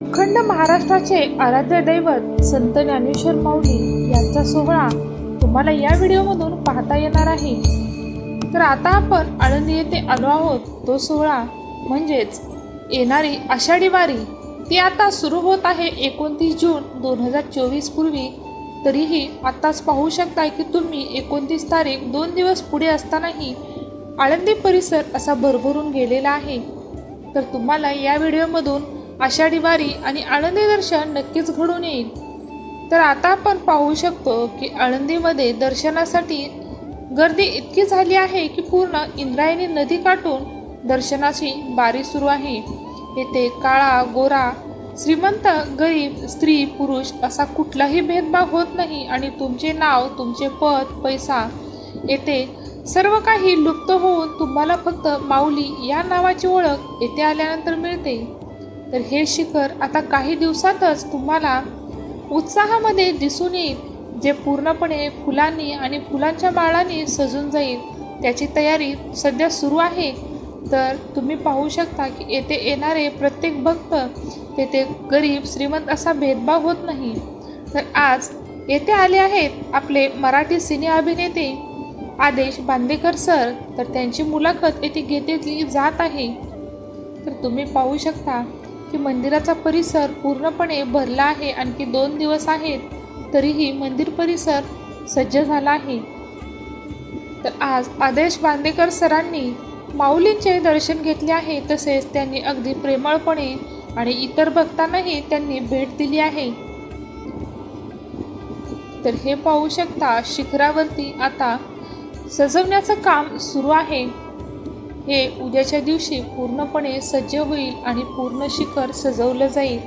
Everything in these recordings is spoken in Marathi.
अखंड महाराष्ट्राचे आराध्य दैवत संत ज्ञानेश्वर माऊली यांचा सोहळा तुम्हाला या व्हिडिओमधून पाहता येणार आहे. तर आता आपण आळंदी येथे आलो आहोत. तो सोहळा म्हणजेच येणारी आषाढी वारी ती आता सुरू होत आहे एकोणतीस जून दोन हजार चोवीस पूर्वी. तरीही आत्ताच पाहू शकता की तुम्ही एकोणतीस तारीख दोन दिवस पुढे असतानाही आळंदी परिसर असा भरभरून गेलेला आहे. तर तुम्हाला या व्हिडिओमधून आषाढी वारी आणि आळंदी दर्शन नक्कीच घडून येईल. तर आता आपण पाहू शकतो की आळंदीमध्ये दर्शनासाठी गर्दी इतकी झाली आहे की पूर्ण इंद्रायणी नदी काटून दर्शनाची बारी सुरू आहे. येथे काळा गोरा श्रीमंत गरीब स्त्री पुरुष असा कुठलाही भेदभाव होत नाही आणि तुमचे नाव तुमचे पद पैसा येथे सर्व काही लुप्त होऊन तुम्हाला फक्त माऊली या नावाची ओळख येथे आल्यानंतर मिळते. तर हे शिखर आता काही दिवसातच तुम्हाला उत्साहामध्ये दिसून येईल जे पूर्णपणे फुलांनी आणि फुलांच्या माळांनी सजून जाईल. त्याची तयारी सध्या सुरू आहे. तर तुम्ही पाहू शकता की येथे येणारे प्रत्येक भक्त तेथे गरीब श्रीमंत असा भेदभाव होत नाही. तर आज येथे आले आहेत आपले मराठी सिने अभिनेते आदेश बांदेकर सर. तर त्यांची मुलाखत येथे घेतली जात आहे. तर तुम्ही पाहू शकता की मंदिराचा परिसर पूर्णपणे भरला आहे आणखी दोन दिवस आहेत तरीही मंदिर परिसर सज्ज झाला आहे. तर आज आदेश बांदेकर सरांनी माऊलींचे दर्शन घेतले आहे तसेच त्यांनी अगदी प्रेमळपणे आणि इतर भक्तांनाही त्यांनी भेट दिली आहे. तर हे पाहू शकता शिखरावरती आता सजवण्याचं काम सुरू आहे. हे उद्याच्या दिवशी पूर्णपणे सज्ज होईल आणि पूर्ण शिखर सजवलं जाईल.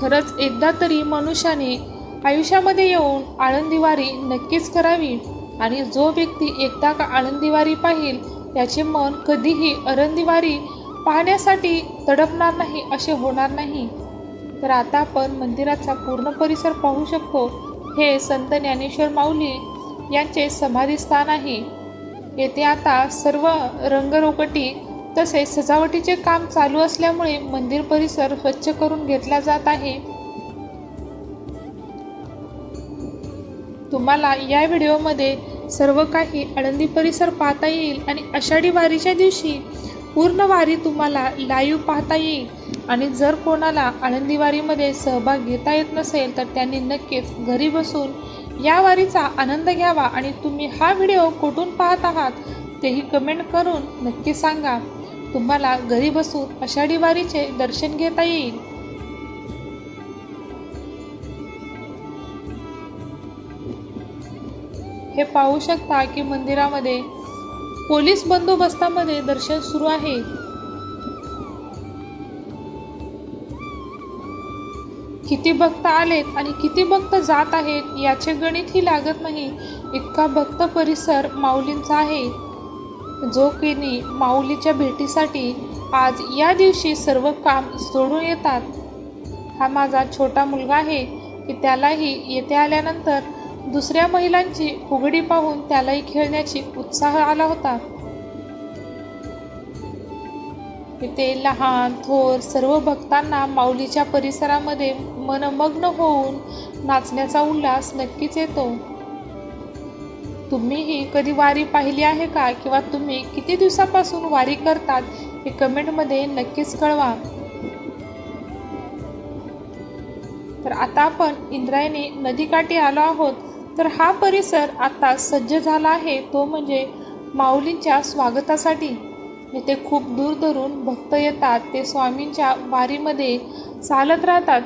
खरंच एकदा तरी मनुष्याने आयुष्यामध्ये येऊन आळंदीवारी नक्कीच करावी आणि जो व्यक्ती एकदा का आळंदीवारी पाहिल त्याचे मन कधीही अरंदीवारी पाहण्यासाठी तडपणार नाही असे होणार नाही. तर आता आपण मंदिराचा पूर्ण परिसर पाहू शकतो. हे संत ज्ञानेश्वर माऊली यांचे समाधीस्थान आहे. येथे आता सर्व रंगरोगटी तसेच सजावटीचे काम चालू असल्यामुळे मंदिर परिसर स्वच्छ करून घेतला जात आहे. तुम्हाला या व्हिडिओमध्ये सर्व काही आळंदी परिसर पाहता येईल आणि आषाढी वारीच्या दिवशी पूर्ण वारी तुम्हाला लाईव्ह पाहता येईल. आणि जर कोणाला आळंदी वारीमध्ये सहभाग घेता येत नसेल तर त्यांनी नक्कीच घरी बसून या वारीचा आनंद घ्यावा आणि तुम्ही हा व्हिडिओ कुठून पाहत आहात तेही कमेंट करून नक्की सांगा. तुम्हाला घरी बसून आषाढी वारीचे दर्शन घेता येईल. हे पाहू शकता की मंदिरामध्ये पोलीस बंदोबस्तामध्ये दर्शन सुरू आहे. किती भक्त आलेत आणि किती भक्त जात आहेत याचे गणितही लागत नाही. इतका भक्त परिसर माऊलींचा आहे. जो की माऊलीच्या भेटीसाठी आज या दिवशी सर्व काम सोडून येतात. हा माझा छोटा मुलगा आहे की त्यालाही येथे आल्यानंतर दुसऱ्या महिलांची फुगडी पाहून त्यालाही खेळण्याची उत्साह आला होता. तिथे लहान थोर सर्व भक्तांना माऊलीच्या परिसरामध्ये मनमग्न होऊन नाचण्याचा उल्हास नक्कीच येतो. तुम्हीही कधी वारी पाहिली आहे का? किंवा तुम्ही किती दिवसापासून वारी करतात? हे कमेंटमध्ये नक्कीच कळवा. तर आता आपण इंद्रायणी नदीकाठी आलो आहोत. तर हा परिसर आता सज्ज झाला आहे. तो म्हणजे माऊलींच्या स्वागतासाठी. इथे खूप दूरदूरून भक्त येतात ते स्वामींच्या वारीमध्ये चालत राहतात.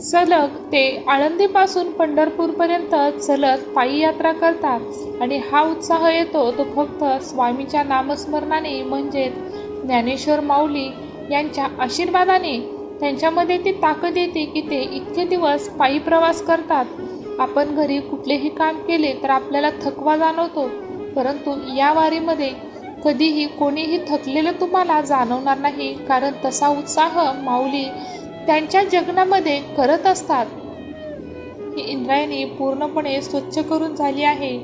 सलग ते आळंदीपासून पंढरपूरपर्यंत चलत पायी यात्रा करतात आणि हा उत्साह येतो तो फक्त स्वामीच्या नामस्मरणाने म्हणजेच ज्ञानेश्वर माऊली यांच्या आशीर्वादाने. त्यांच्यामध्ये ती ताकद येते की ते इतके दिवस पायी प्रवास करतात. आपण घरी कुठलेही काम केले तर आपल्याला थकवा जाणवतो परंतु या वारीमध्ये कधीही कोणीही थकलेलं तुम्हाला जाणवणार नाही कारण तसा उत्साह माऊली त्यांच्या जगण्यामध्ये करत असतात. ही इंद्रायणी पूर्णपणे स्वच्छ करून झाली आहे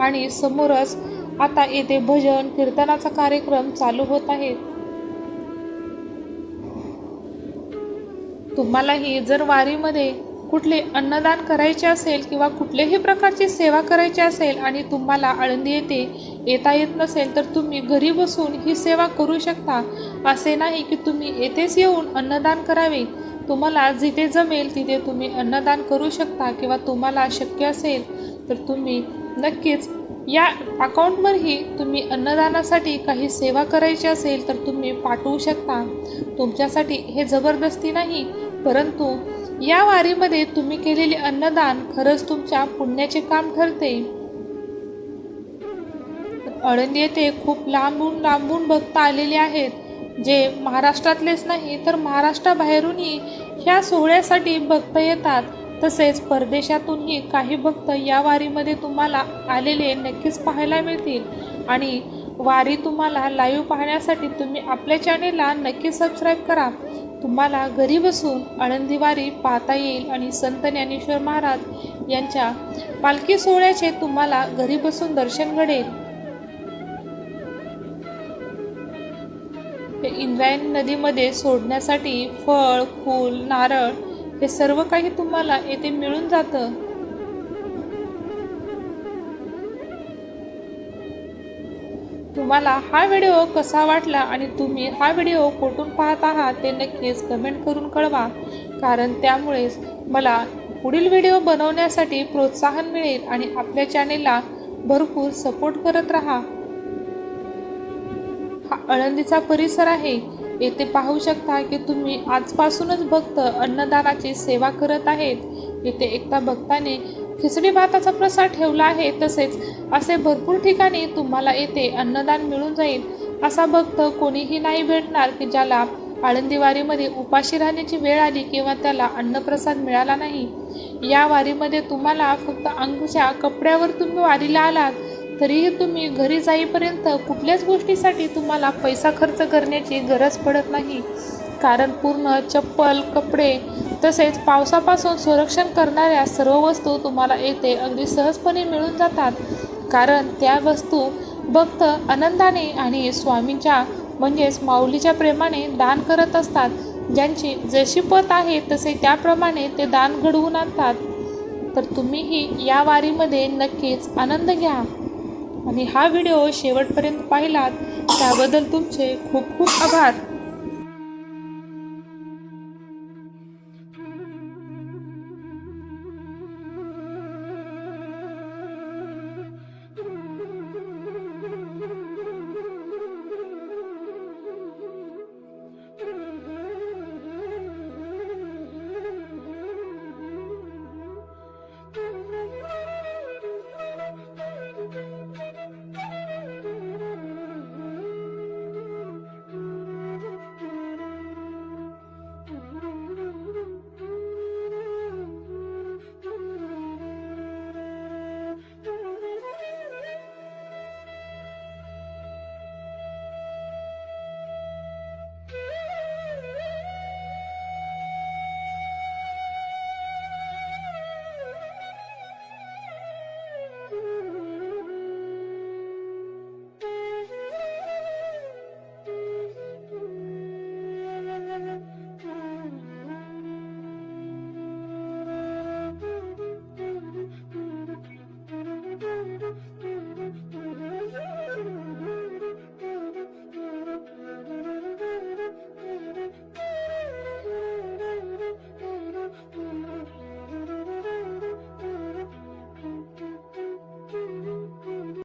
आणि समोरच आता येथे भजन कीर्तनाचा कार्यक्रम चालू होत आहे. तुम्हालाही जर वारीमध्ये कुठले अन्नदान करायचे असेल किंवा कुठल्याही प्रकारची सेवा करायची असेल आणि तुम्हाला आळंदी येथे येता येत नसेल तर तुम्ही घरी बसून ही सेवा करू शकता. असे नाही की तुम्ही येथेच येऊन अन्नदान करावे. तुम्हाला जिथे जमेल तिथे तुम्ही अन्नदान करू शकता किंवा तुम्हाला शक्य असेल तर तुम्ही नक्कीच या अकाउंटवरही तुम्ही अन्नदानासाठी काही सेवा करायची असेल तर तुम्ही पाठवू शकता. तुमच्यासाठी हे जबरदस्ती नाही परंतु या वारीमध्ये तुम्ही केलेले अन्नदान खरंच तुमच्या पुण्याचे काम ठरते. अळंदी येथे खूप लांबून लांबून भक्त आलेले आहेत. जे महाराष्ट्रातलेच नाही तर महाराष्ट्राबाहेरूनही ह्या सोहळ्यासाठी भक्त येतात. तसेच परदेशातूनही काही भक्त या वारीमध्ये तुम्हाला आलेले नक्कीच पाहायला मिळतील. आणि वारी तुम्हाला लाईव्ह पाहण्यासाठी तुम्ही आपल्या चॅनेलला नक्की सबस्क्राईब करा. तुम्हाला घरी बसून आळंदीवारी पाहता येईल आणि संत ज्ञानेश्वर महाराज यांच्या पालखी सोहळ्याचे तुम्हाला घरी बसून दर्शन घडेल. इंद्रायण इंद्रायणी नदीमध्ये सोडण्यासाठी फळ फूल नारळ हे सर्व काही तुम्हाला येथे मिळून जातं. तुम्हाला हा व्हिडिओ कसा वाटला आणि तुम्ही हा व्हिडिओ कुठून पाहत आहात ते नक्कीच कमेंट करून कळवा. कारण त्यामुळेच मला पुढील व्हिडिओ बनवण्यासाठी प्रोत्साहन मिळेल आणि आपल्या चॅनेलला भरपूर सपोर्ट करत राहा. हा आळंदीचा परिसर आहे. येथे पाहू शकता की तुम्ही आजपासूनच भक्त अन्नदानाची सेवा करत आहेत. येथे एकदा भक्ताने खिचडी भाताचा प्रसाद ठेवला आहे तसेच असे भरपूर ठिकाणी तुम्हाला येथे अन्नदान मिळून जाईल असा भक्त कोणीही नाही भेटणार की ज्याला आळंदी वारीमध्ये उपाशी राहण्याची वेळ आली किंवा त्याला अन्नप्रसाद मिळाला नाही. या वारीमध्ये तुम्हाला फक्त अंगुच्या कपड्यावर तुम्ही वारीला आलात तरीही तुम्ही घरी जाईपर्यंत कुठल्याच गोष्टीसाठी तुम्हाला पैसा खर्च करण्याची गरज पडत नाही. कारण पूर्ण चप्पल कपडे तसेच पावसापासून संरक्षण करणाऱ्या सर्व वस्तू तुम्हाला येथे अगदी सहजपणे मिळून जातात. कारण त्या वस्तू भक्त आनंदाने आणि स्वामींच्या म्हणजेच माऊलीच्या प्रेमाने दान करत असतात. ज्यांची जशी पत आहे तसे त्याप्रमाणे ते दान घडवून आणतात. तर तुम्हीही या वारीमध्ये नक्कीच आनंद घ्या. आणि हा व्हिडिओ शेवटपर्यंत पाहिलात त्याबद्दल तुमचे खूप खूप आभार.